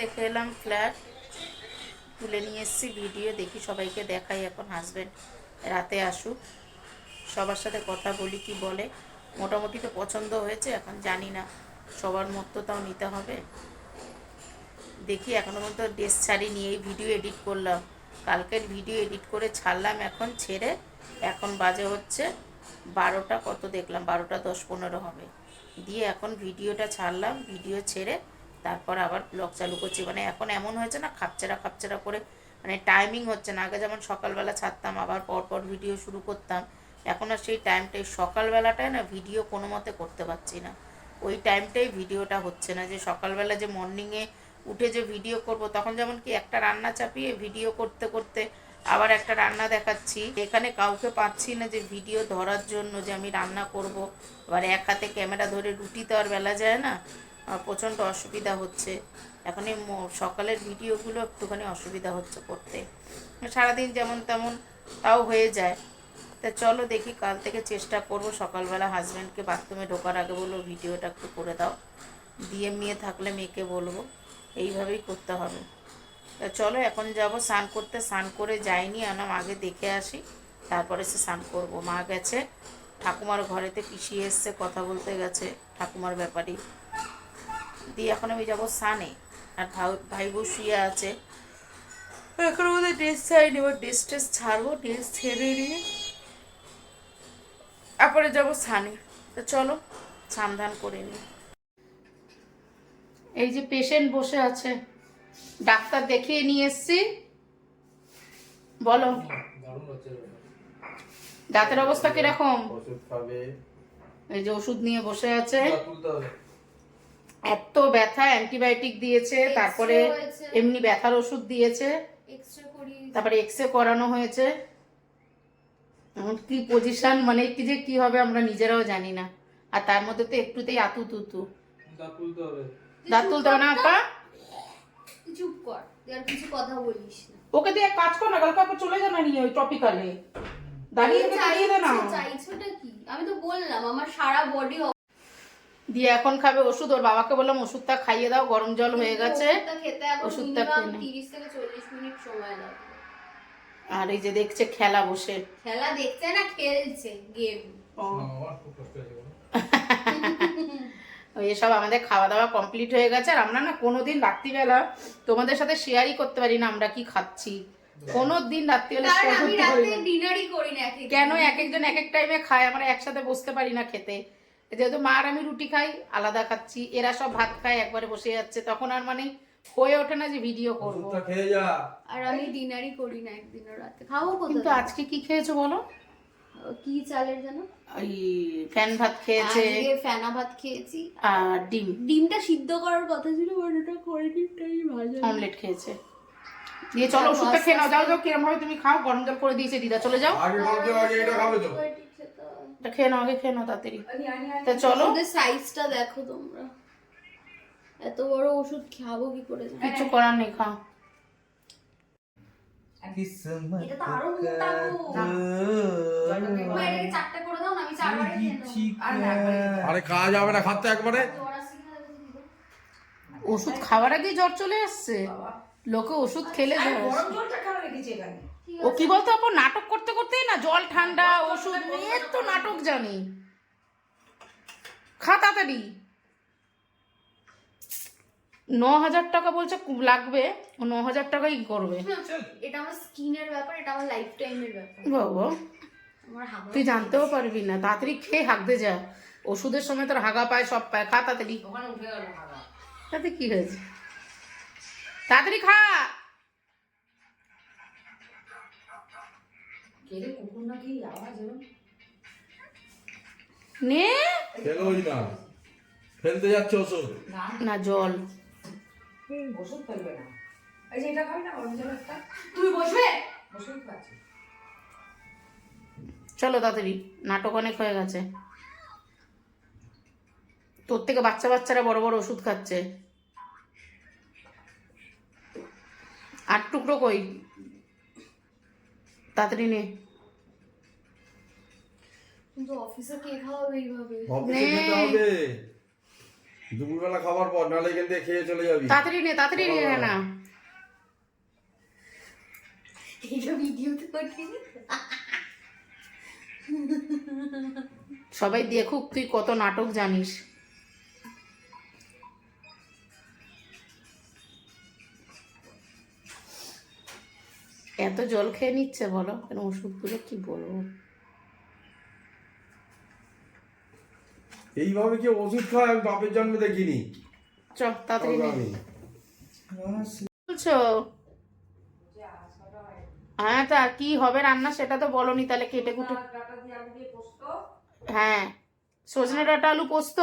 দেখে এলাম ফ্ল্যাট। তুলে নিয়ে এসেছি, ভিডিও দেখি, সবাইকে দেখাই এখন হাজব্যান্ড রাতে আসুক। সবার সাথে কথা বলি, কি বলে। মোটামুটি তো পছন্দ হয়েছে, এখন জানি না, সবার মত তাও নিতে হবে। দেখি, এখনও পর্যন্ত ড্রেস ছাড়ি নিয়ে ভিডিও এডিট করলাম। কালকের ভিডিও এডিট করে ছাড়লাম এখন, ছেড়ে এখন বাজে হচ্ছে বারোটা, কত দেখলাম? বারোটা দশ পনেরো হবে। দিয়ে এখন ভিডিওটা ছাড়লাম ভিডিও ছেড়ে তারপর আবার ব্লগ চালু করছি। মানে এখন এমন হয়েছে না খাপচারা খাপচারা করে মানে টাইমিং হচ্ছে না। আগে যেমন সকালবেলা ছাড়তাম, আবার পরপর ভিডিও শুরু করতাম। এখন আর সেই টাইমটাই সকালবেলাটায় না ভিডিও কোনো মতে করতে পারছি না। ওই টাইমটাই ভিডিওটা হচ্ছে না। যে সকালবেলা যে মর্নিংয়ে উঠে যে ভিডিও করব, তখন যেমন কি একটা রান্না চাপিয়ে ভিডিও করতে করতে আবার একটা রান্না দেখাচ্ছি। এখানে কাউকে পাচ্ছি না যে ভিডিও ধরার জন্য যে আমি রান্না করব। আবার এক হাতে ক্যামেরা ধরে রুটি তো আর বেলা যায় না। প্রচণ্ড অসুবিধা হচ্ছে। এখন এই সকালের ভিডিওগুলো একটুখানি অসুবিধা হচ্ছে করতে। সারাদিন যেমন তেমন তাও হয়ে যায়। তা চলো দেখি, কাল থেকে চেষ্টা করব সকালবেলা হাজব্যান্ডকে বাথরুমে ঢোকার আগে বলব ভিডিওটা একটু করে দাও। দিয়ে মেয়ে থাকলে মেয়েকে বলব, এইভাবেই করতে হবে। তা চলো, এখন যাব স্নান করতে। স্নান করে যাইনি, আনাম আগে দেখে আসি, তারপরে সে স্নান করব। মা গেছে, ঠাকুমার ঘরেতে পিছিয়ে এসছে, কথা বলতে গেছে, ঠাকুমার ব্যাপারে দিয়ে এখন আমি যাব স্নানে আর ভাই বউ শুয়ে আছে। এখন আমাদের ড্রেস ছাড়িনি এবার ড্রেস ট্রেস ছাড়বো ড্রেস ছেড়ে নিয়ে তারপরে যাব স্নানে তো চলো ধান করে নিই। এই যে পেশেন্ট বসে আছে ডাক্তার দেখিয়ে নিয়ে এসছি। বলো। দাঁতের অবস্থা কীরকম? এই যে ওষুধ নিয়ে বসে আছে। এত ব্যথা অ্যান্টিবায়োটিক দিয়েছে তারপরে এমনি ব্যথার ওষুধ দিয়েছে। এক্সট্রা করি তারপরে এক্সরে করানো হয়েছে। কি পজিশন মানে কি যে কি হবে আমরা নিজেরাও জানি না। আর তার মধ্যে তো একটুতেই আতু তুতু। দাঁত তুলতে হবে। দাঁত তুলতে না আপা? চুপ কর। আর কিছু কথা বলিস না। ওকে দিয়ে এক কাজ কর না কালকে আপা চলে যাবে নিয়ে ওই টপিকালে দাঁড়িয়ে থেকে দাঁড়িয়ে দে না। চাইছোটা কি? আমি তো বললাম আমার সারা বডি দিয়ে এখন খাবে ওষুধ ওর বাবাকে বললাম ওষুধটা খাইয়ে দাও গরম জল হয়ে গেছে। ওষুধটা খেয়ে নে। তিরিশ থেকে চল্লিশ মিনিট সময় লাগবে। আর এই যে দেখছে খেলা বসে। খেলা দেখছে না খেলছে গেম এসব আমাদের খাওয়া দাওয়া কমপ্লিট হয়ে গেছে আর আমরা না কোনোদিন রাত্রিবেলা তোমাদের সাথে শেয়ারই করতে পারি না আমরা কি খাচ্ছি? কোনো দিন রাত্রিবেলা শেয়ার করতে পারি না। কেন এক একজন এক এক টাইমে খায় আমরা একসাথে বসতে পারি না খেতে। যেহেতু মা আর আমি রুটি খাই আলাদা খাচ্ছি এরা সব ভাত খায় একবারে বসে যাচ্ছে। তখন আর মানে হয়ে ওঠে না যে ভিডিও করব। ওষুধটা খেয়ে যা। আর আমি ডিনারই করি না একদিনও রাতে। খাব কিন্তু আজকে কি খেয়েছো বলো? কি চালের যেন ওই ফ্যান ভাত খেয়েছে। আজকে ফেনা ভাত খেয়েছি। আর ডিম। ডিমটা সিদ্ধ করার কথা ছিল ওটা করিনি তাই ভাজা। অমলেট খেয়েছে। দিয়ে চলো ওষুধটা খেয়ে নাও যাও যাও কিরম ভাবে তুমি খাও গরম জল করে দিয়েছে দিদা চলে যাও। আগে এটা খাবে তো। এটা খেয়ে নাও আগে খেয়ে নাও তাড়াতাড়ি। তা চলো। ওদের সাইজটা দেখো তোমরা। এত বড় ওষুধ খাব কি করে কিছু করার নেই খাও আরও কাজ। হবে না খাতে একবারে। ওষুধ খাওয়ার আগেই জ্বর চলে আসছে। লোকে ওষুধ খেলে জ্বর। ও কি বলতো আপু? নাটক করতে করতেই না জল ঠান্ডা ওষুধ মেয়ের তো নাটক জানি। খা তাড়াতাড়ি। ন হাজার টাকা বলছে লাগবে। ও ন হাজার টাকাই করবে? এটা আমার স্কিনের ব্যাপার এটা আমার লাইফ টাইমের ব্যাপার। বাবা। তুই জানতেও পারবি না। তাড়াতাড়ি খেয়ে হাঁকতে যা। ওষুধের সময় তোর হাগা পায় সব পায়। খা তাড়াতাড়ি। তাতে কি হয়েছে? তাড়াতাড়ি খা। নে। ফেলোই না ফেলতে যাচ্ছে ওষুধ না। জল। ওষুধ ফেলবে না। এই যে এটা খাবি না অরেঞ্জ একটা। তুমি বসবে? ওষুধ খাচ্ছি চলো তাড়াতাড়ি নাটক অনেক হয়ে গেছে। তোর থেকে বাচ্চা বাচ্চারা বড় বড় ওষুধ খাচ্ছে। আট টুকরো কই? তাড়াতাড়ি নে। কিন্তু অফিসে কে খাওয়াবে এইভাবে? অফিসে খেতে হবে। দুপুরবেলা খাবার পর নাহলে এখান থেকে খেয়ে চলে যাবি। তাড়াতাড়ি নে তাড়াতাড়ি নিয়ে নে। না এইটা ভিডিওতে পাঠিয়ে সবাই দেখুক তুই কত নাটক জানিস। এত জল খেয়ে নিচ্ছে বলো? কেন ওষুধগুলো কি বলব? এইভাবে কি ওষুধ খায় আমি বাপের জন্মে দেখিনি। চ তাড়াতাড়ি নে। বলছো? হ্যাঁ তা কি হবে রান্না সেটা তো বলনি তাহলে কেটে কুটে হ্যাঁ। সজনে ডাঁটা আলু পোস্ত?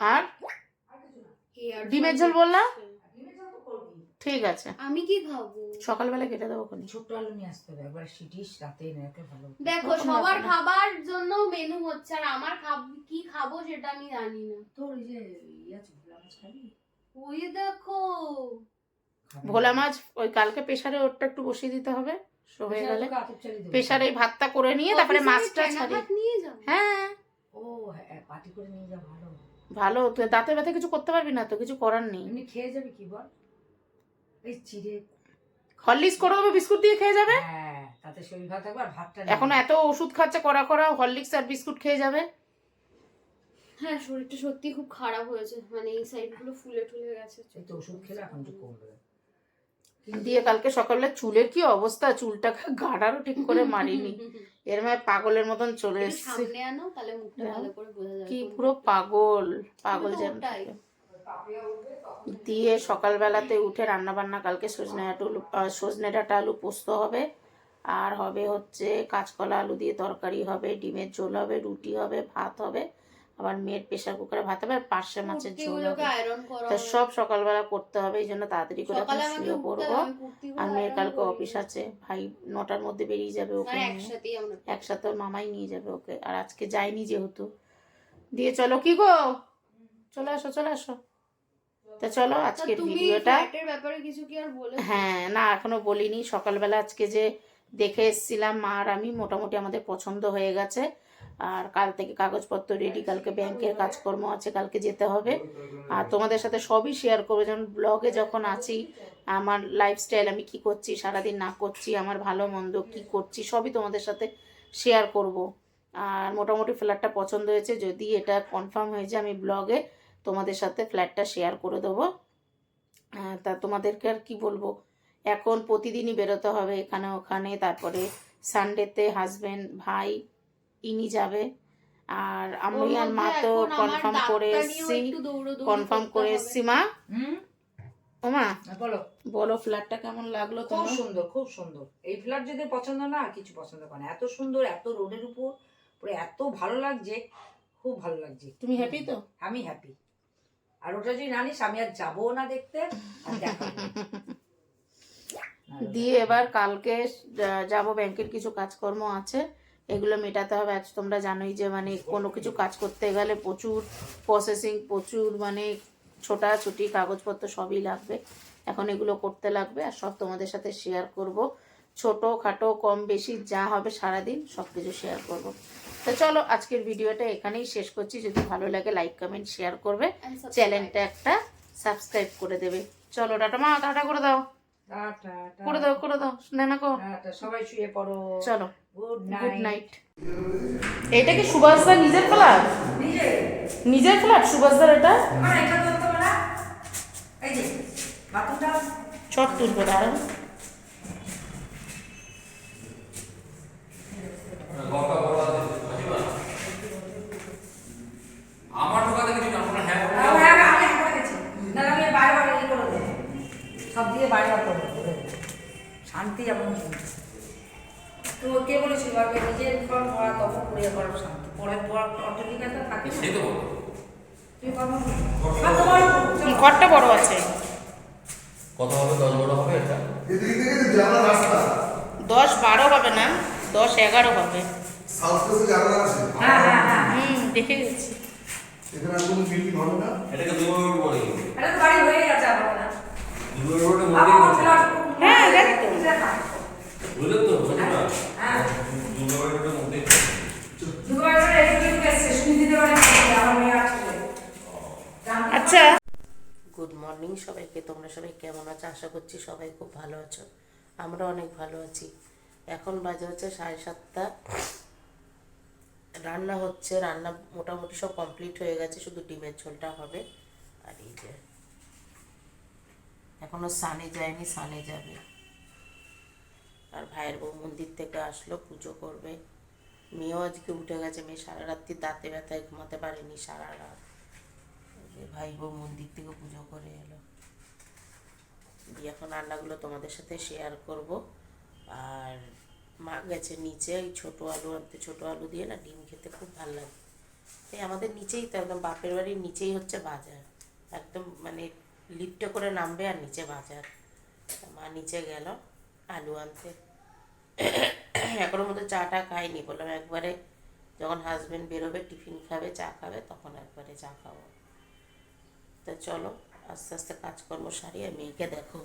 আর ডিমের ঝোল বললা ডিমের ঝোল তো করবি ঠিক আছে। আমি কি খাব? সকালবেলা কেটে দেবো কোন ছোট্ট আলু নিয়ে আসতে হবে একবার সিটিস রাতে এনে রাখলে ভালো দেখো সবার খাবার জন্য মেনু হচ্ছে আর আমার খাব কি খাব সেটা আমি জানি না। তোর ওই যে ইয়ে আছে ভোলা মাছ খাবি? ওই দেখো। ভোলা মাছ ওই কালকে প্রেশারে ওরটা একটু বসিয়ে দিতে হবে সো হয়ে প্রেসারে গেলে। এই ভাতটা করে নিয়ে তারপরে মাছটা ঠেঙা ছাড়ি নিয়ে যাও। হ্যাঁ। ও হ্যাঁ পার্টি করে নিয়ে যা ভালো। ভালো তুই দাঁতের ব্যথা কিছু করতে পারবি না তো? কিছু করার নেই। এমনি খেয়ে যাবি কি বল? এই চিড়ে হরলিক্স করে দেবো বিস্কুট দিয়ে খেয়ে যাবে? হ্যাঁ তাতে শরীর ভালো থাকবে আর ভাতটা এখন এত ওষুধ খাচ্ছে করা করা হরলিক্স আর বিস্কুট খেয়ে যাবে? হ্যাঁ শরীরটা সত্যি খুব খারাপ হয়েছে। মানে এই সাইডগুলো ফুলে টুলে গেছে। এই তো ওষুধ খেলে এখন একটু কমবে। দিয়ে কালকে সকালে চুলের কি অবস্থা? চুলটাকে গাড়ারও ঠিক করে মারিনি। এর মানে পাগলের মতন চলে এসছে। সামনে আনো তাহলে মুখটা ভালো করে বোঝা যাবে। কি পুরো পাগল পাগল যেন। দিয়ে সকালবেলাতে উঠে রান্না বান্না কালকে সজনে আলু সজনে ডাঁটা আলু পোস্ত হবে। আর হবে হচ্ছে কাঁচকলা আলু দিয়ে তরকারি হবে ডিমের ঝোল হবে রুটি হবে ভাত হবে আবার মেয়ের প্রেশার কুকারে ভাত হবে আর পার্শে মাছের ঝোল হবে। তো সব সকালবেলা করতে হবে এই জন্য তাড়াতাড়ি করে এখন শুয়ে পড়ব। আর মেয়ের কালকে অফিস আছে। ভাই নটার মধ্যে বেরিয়ে যাবে ওকে একসাথে ওর মামাই নিয়ে যাবে ওকে। আর আজকে যায়নি যেহেতু। দিয়ে চলো কি গো? চলে আসো চলে আসো। তা চলো আজকের ভিডিওটা। ফ্ল্যাটের ব্যাপারে কিছু কি আর বলে হ্যাঁ না এখনও বলিনি। সকালবেলা আজকে যে দেখে এসেছিলাম মা আর আমি মোটামুটি আমাদের পছন্দ হয়ে গেছে। আর কাল থেকে কাগজপত্র রেডি কালকে ব্যাংকের কাজকর্ম আছে কালকে যেতে হবে। আর তোমাদের সাথে সবই শেয়ার করব। যেমন ব্লগে যখন আছি আমার লাইফস্টাইল আমি কি করছি সারাদিন না করছি আমার ভালো মন্দ কি করছি সবই তোমাদের সাথে শেয়ার করব। আর মোটামুটি ফ্ল্যাটটা পছন্দ হয়েছে। যদি এটা কনফার্ম হয়ে যায় আমি ব্লগে তোমাদের সাথে ফ্ল্যাটটা শেয়ার করে দেবো। তা তোমাদেরকে আর কি বলব? এখন প্রতিদিনই বেরোতে হবে এখানে ওখানে তারপরে সানডেতে হাজবেন্ড ভাই ইনি যাবে। আর আমি আর মা তো কনফার্ম করে এসছি। কনফার্ম করে এসছি মা। হুম? ও মা বলো। বলো ফ্ল্যাটটা কেমন লাগল খুব তোমার? সুন্দর খুব সুন্দর। এই ফ্ল্যাট যদি পছন্দ না কিছু পছন্দ করে না। এত সুন্দর এত রোডের উপর পুরো এত ভালো লাগছে খুব ভালো লাগছে। তুমি হ্যাপি তো? আমি হ্যাপি আর ওটা যদি জানিস আমি আর যাব না দেখতে দিয়ে এবার কালকে যাব ব্যাংকের কিছু কাজকর্ম আছে, এগুলো মেটাতে হবে। আজ তোমরা জানোই যে মানে কোনো কিছু কাজ করতে গেলে প্রচুর প্রসেসিং প্রচুর মানে ছোটাছুটি কাগজপত্র সবই লাগবে। এখন এগুলো করতে লাগবে, আর সব তোমাদের সাথে শেয়ার করব। ছোট খাটো, কম বেশি যা হবে সারাদিন সব কিছু শেয়ার করব। তো চলো আজকের ভিডিওটা এখানেই শেষ করছি। যদি ভালো লাগে লাইক কমেন্ট শেয়ার করবে। চ্যানেলটা একটা সাবস্ক্রাইব করে দেবে। চলো টাটা মা টাটা করে দাও। করে দাও করে দাও। নেনা কো টাটা, সবাই শুয়ে পড়ো। চলো গুড গুড নাইট এটা কি সুভাষদার নিজের ফ্ল্যাট নিজের? ফ্ল্যাট সুভাষদার এটা? না? বাথরুমটা? চট তুলবে দাঁড়ান আমার ঢোকাতে কিছু না আপনার হ্যাঁ বলুন। আমি আগে আগে করে গেছি না আমি বাইরে বাইরে ই করে দেবো সব দিয়ে বাইরে বার করে দেবো শান্তি যেমন তো কে বলেছিল আগে নিজের ঘর ভরা তখন পুড়িয়ে করার শান্তি পরে পর অটোলিকাতে থাকে সেই তো বলব তুই কর্ম আর তোমার চলো। ঘরটা বড় আছে কত হবে দশ বড় হবে এটা এদিকে থেকে জানা রাস্তা দশ বারো হবে না এগারো হবে। হ্যাঁ হ্যাঁ হ্যাঁ। হুম দেখে গেছি। এখানে কোনো বিল্ডিং না? এটাকে বলে এটা তো বাড়ি হয়ে গেছে না হ্যাঁ, জানি তো। তো? হ্যাঁ। দিতে পারে আমার মেয়ে আচ্ছা। গুড মর্নিং সবাইকে তোমরা সবাই কেমন আছো? আশা করছি সবাই খুব ভালো আছো। আমরা অনেক ভালো আছি। এখন বাজে হচ্ছে সাড়ে সাতটা। রান্না হচ্ছে, রান্না মোটামুটি সব কমপ্লিট হয়ে গেছে, শুধু ডিমের ঝোলটা হবে। আর এই যে, এখনও সানে যায়নি, সানে যাবে। আর ভাইয়ের বউ মন্দির থেকে আসলো, পুজো করবে। মেয়েও আজকে উঠে গেছে, মেয়ে সারা রাত্রি দাঁতে ব্যথায় ঘুমাতে পারেনি, সারা রাত। ভাই বউ মন্দির থেকে পুজো করে এলো। দিয়ে এখন রান্নাগুলো তোমাদের সাথে শেয়ার করব। আর মা গেছে নিচে, ওই ছোটো আলু আনতে ছোটো আলু দিয়ে না ডিম খেতে খুব ভালো লাগে। তাই আমাদের নিচেই তো একদম, বাপের বাড়ির নিচেই হচ্ছে বাজার। একদম মানে লিফটে করে নামবে আর নিচে বাজার। মা নিচে গেল, আলু আনতে। এখনও মতো চাটা খাইনি, বললাম একবারে যখন হাজবেন্ড বেরোবে, টিফিন খাবে, চা খাবে, তখন একবারে চা খাব। তা চলো, আস্তে আস্তে কাজকর্ম সারি সারিয়ে মেয়েকে দেখো।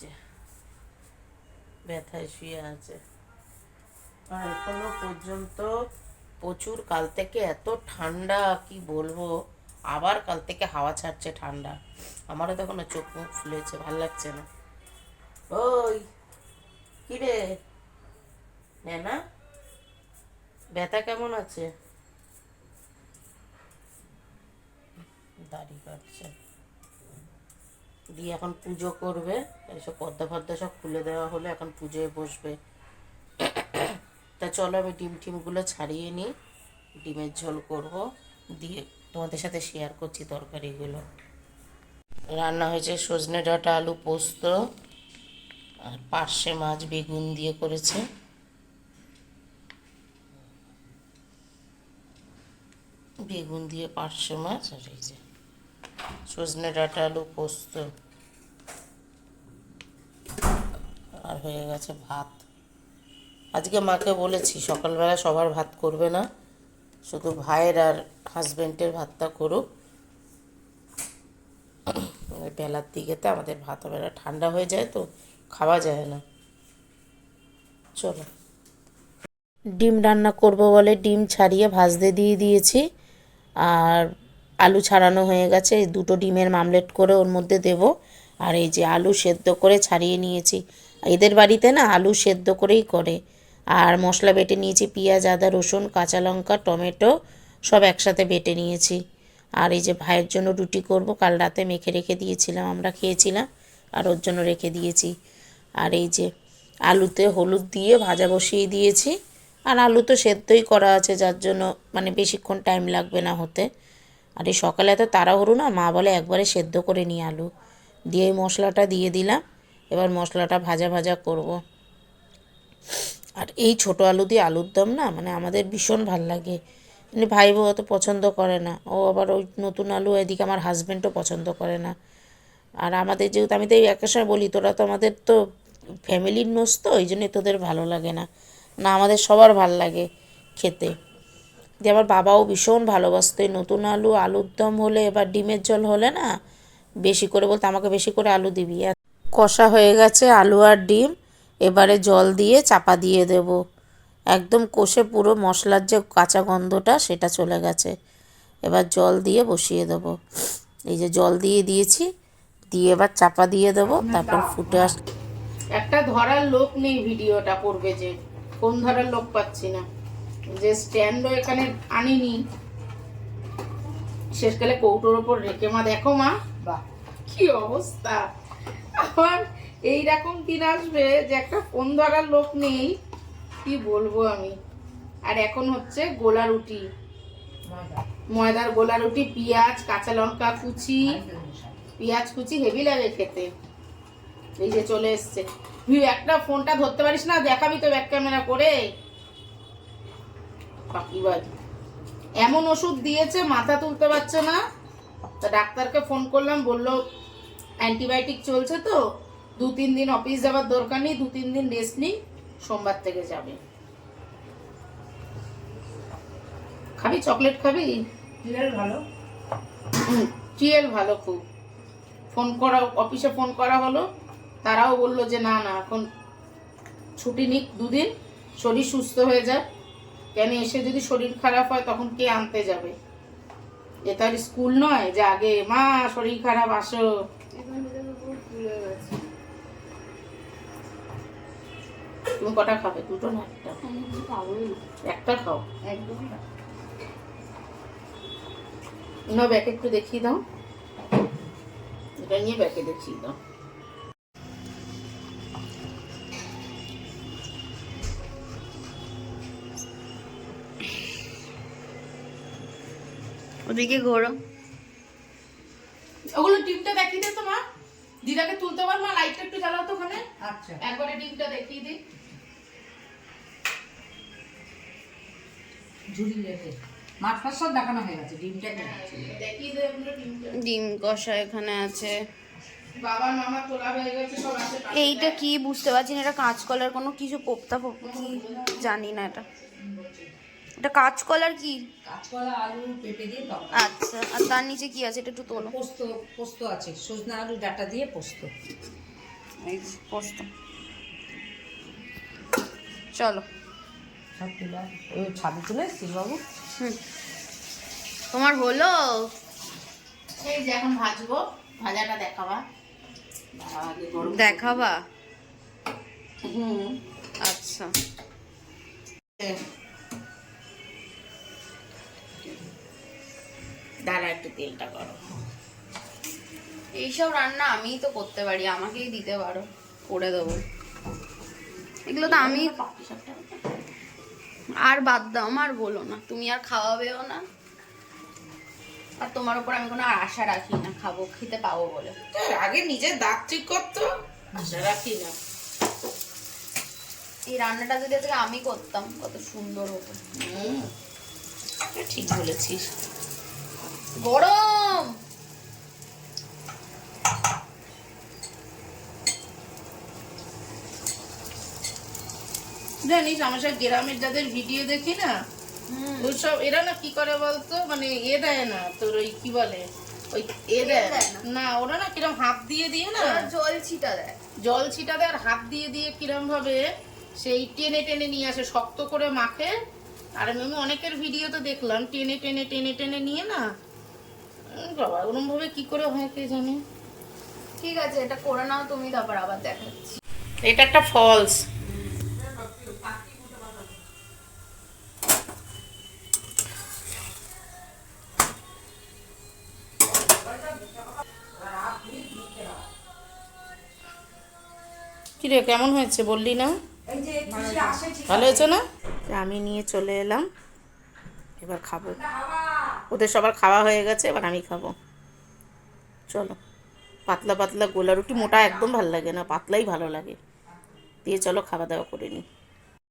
যে ব্যথায় শুয়ে আছে। আর এখনও পর্যন্ত প্রচুর কাল থেকে এত ঠান্ডা, কি বলব? আবার কাল থেকে হাওয়া ছাড়ছে ঠান্ডা। আমারও তখন চোখ মুখ ফুলেছে, ভালো লাগছে না। ওই, কি রে? না ব্যথা কেমন আছে? দাড়ি কাটছে। দিয়ে এখন পুজো করবে। এইসব পদ্মা ফদ্মা সব খুলে দেওয়া হলো, এখন পুজোয় বসবে। তা চলো আমি ডিম টিমগুলো ছাড়িয়ে নিই। ডিমের ঝোল করব, দিয়ে তোমাদের সাথে শেয়ার করছি তরকারিগুলো। রান্না হয়েছে সজনে ডাঁটা, আলু পোস্ত, আর পার্শে মাছ বেগুন দিয়ে করেছে। বেগুন দিয়ে পার্শে মাছ, আর এই যে সজনে ডাঁটা, আলু পোস্ত। আর হয়ে গেছে ভাত। আজকে মাকে বলেছি, সকালবেলা সবার ভাত করবে না। শুধু ভাইয়ের আর হাজবেন্ডের ভাতটা করুক। বেলার দিকেতে আমাদের ভাত না। ঠান্ডা হয়ে যায় তো, খাওয়া যায় না। চলো। ডিম রান্না করব বলে ডিম ছাড়িয়ে ভাজতে দিয়ে দিয়েছি। আর আলু ছাড়ানো হয়ে গেছে। দুটো ডিমের মামলেট করে ওর মধ্যে দেব। আর এই যে আলু সেদ্ধ করে ছাড়িয়ে নিয়েছি। এদের বাড়িতে না আলু সেদ্ধ করেই করে। আর মশলা বেটে নিয়েছি পেঁয়াজ, আদা, রসুন, কাঁচা লঙ্কা, টমেটো সব একসাথে বেটে নিয়েছি। আর এই যে ভাইয়ের জন্য রুটি করব, কাল রাতে মেখে রেখে দিয়েছিলাম, আমরা খেয়েছিলাম, আর ওর জন্য রেখে দিয়েছি। আর এই যে আলুতে হলুদ দিয়ে ভাজা বসিয়ে দিয়েছি। আর আলু তো সেদ্ধই করা আছে, যার জন্য মানে বেশিক্ষণ টাইম লাগবে না হতে। আর এই সকালে এত তাড়াহুড়ো না? মা বলে একবারে সেদ্ধ করে নিয়ে আলু। দিয়ে মশলাটা দিয়ে দিলাম। এবার মশলাটা ভাজা ভাজা করব। আর এই ছোটো আলু দিয়ে আলুর দম না মানে আমাদের ভীষণ ভালো লাগে। মানে ভাই বউ অত পছন্দ করে না। ও আবার ওই নতুন আলু এদিকে আমার হাজব্যান্ডও পছন্দ করে না। আর আমাদের যেহেতু, আমি তো এই একটা সময় বলি, তোরা তো আমাদের তো ফ্যামিলির নোস তো, ওই জন্যই তোদের ভালো লাগে না। না, আমাদের সবার ভালো লাগে খেতে। দিয়ে আমার বাবাও ভীষণ ভালোবাসতো। এই নতুন আলু, আলুর দম হলে এবার ডিমের জল হলে না, বেশি করে বলতে আমাকে বেশি করে আলু দিবি। আর কষা হয়ে গেছে আলু আর ডিম, এবারে জল দিয়ে চাপা দিয়ে দেব। একদম কষে পুরো মশলার যে কাঁচা গন্ধটা সেটা চলে গেছে। এবার জল দিয়ে বসিয়ে দেব। এই যে জল দিয়ে দিয়েছি, দিয়ে এবার চাপা দিয়ে দেবো, তারপর ফুটে আস একটা ধরার লোক নেই ভিডিওটা করবে যে, কোন ধরার লোক পাচ্ছি না। যে স্ট্যান্ডও এখানে আনিনি। শেষকালে কৌটোর ওপর রেখে। মা, দেখো মা। বা কি অবস্থা। আমার এইরকম দিন আসবে যে একটা ফোন ধরার লোক নেই। কি বলব আমি? আর এখন হচ্ছে গোলা রুটি। ময়দার গোলা রুটি, পেঁয়াজ, কাঁচা লঙ্কা কুচি। পেঁয়াজ কুচি হেভি লাগে খেতে। এই যে চলে এসছে। তুই একটা ফোনটা ধরতে পারিস না? দেখাবি তো ব্যাক ক্যামেরা করে। ফাঁকিবাজ এমন ওষুধ দিয়েছে মাথা তুলতে পারছে না। তা ডাক্তারকে ফোন করলাম বলল অ্যান্টিবায়োটিক চলছে তো। দু তিন দিন অফিস যাওয়ার দরকার নেই দু তিন দিন রেস্ট নিই সোমবার থেকে যাবে। খাবি? চকলেট খাবি? ভালো। টিএল ভালো খুব। ফোন করা অফিসে ফোন করা হলো। তারাও বলল যে না না এখন ছুটি নিক দুদিন শরীর সুস্থ হয়ে যায় কেন এসে যদি শরীর খারাপ হয় তখন কে আনতে যাবে? এ তাহলে স্কুল নয় যে আগে মা শরীর খারাপ আসো। তুমি কটা খাবে? দুটো না একটা? একটা খাও। না। না ব্যাকে একটু দেখিয়ে দাও। এটা নিয়ে ব্যাকে দেখিয়ে দাও। ওদিকে ঘোরো। ওগুলো ডিমটা দেখিয়ে দে তো মা। দিদাকে তুলতে পার মা লাইটটা একটু জ্বালাও তো ওখানে। আচ্ছা। একবারে ডিমটা দেখিয়ে দিই ঝুড়ি লেটে। মাছ ফাছ সব দেখানো হয়ে গেছে ডিমটা দেখাচ্ছি দেখিয়ে দে ওগুলো ডিমটা। ডিম কষা এখানে আছে। হয়ে এইটা কি বুঝতে পারছি না এটা কাঁচকলার কোনো কিছু কোপ্তা ফোপ্তা কি জানি না এটা। এটা কাঁচকলার কি? কাঁচকলা আলু পেঁপে দিয়ে টক আচ্ছা আর তার নিচে কি আছে? এটা একটু তোলো। পোস্ত পোস্ত আছে। সজনা আলু ডাটা দিয়ে পোস্ত। এই পোস্ত। চলো। ছাদে তুলে এসছিস বাবু? হুম। তোমার হলো? এই যে এখন ভাজবো। ভাজাটা দেখাবা। দেখাবা? হুম। আচ্ছা। দাঁড়া একটু তেলটা করো এইসব রান্না আমিই তো করতে পারি আমাকেই দিতে পারো করে দেবো। এগুলো তো আমি আর বাদ দাও আমার বলো না তুমি আর খাওয়াবেও না। আর তোমার উপর আমি কোনো আশা রাখি না খাব খেতে পাবো বলে। আগে নিজের দাঁত ঠিক করতো? আশা রাখি না। এই রান্নাটা যদি আজকে আমি করতাম কত সুন্দর হতো। ঠিক বলেছিস। গরম। জানিস আমার সব গ্রামের যাদের ভিডিও দেখি না ওইসব এরা না কি করে বলতো? মানে এ দেয় না তোর ওই কি বলে? ওই এ দেয়। না? ওরা না কিরম হাত দিয়ে দিয়ে না জল ছিটা দেয়। জল ছিটা দেয় আর হাত দিয়ে দিয়ে কিরম ভাবে সেই টেনে টেনে নিয়ে আসে শক্ত করে মাখে। আর আমি অনেকের ভিডিও তো দেখলাম টেনে টেনে টেনে টেনে নিয়ে না বাবা ওরম কি করে হয় কে জানে? ঠিক আছে এটা করে নাও তুমি তারপর আবার দেখাচ্ছি। এটা একটা ফলস কিরে কেমন হয়েছে? বললি না? ভালো হয়েছে না? আমি নিয়ে চলে এলাম। এবার খাব। ওদের সবার খাওয়া হয়ে গেছে, এবার আমি খাব। চলো, পাতলা পাতলা গোলা রুটি মোটা একদম ভালো লাগে না, পাতলাই ভালো লাগে। দিয়ে চলো খাওয়া দাওয়া করে নিই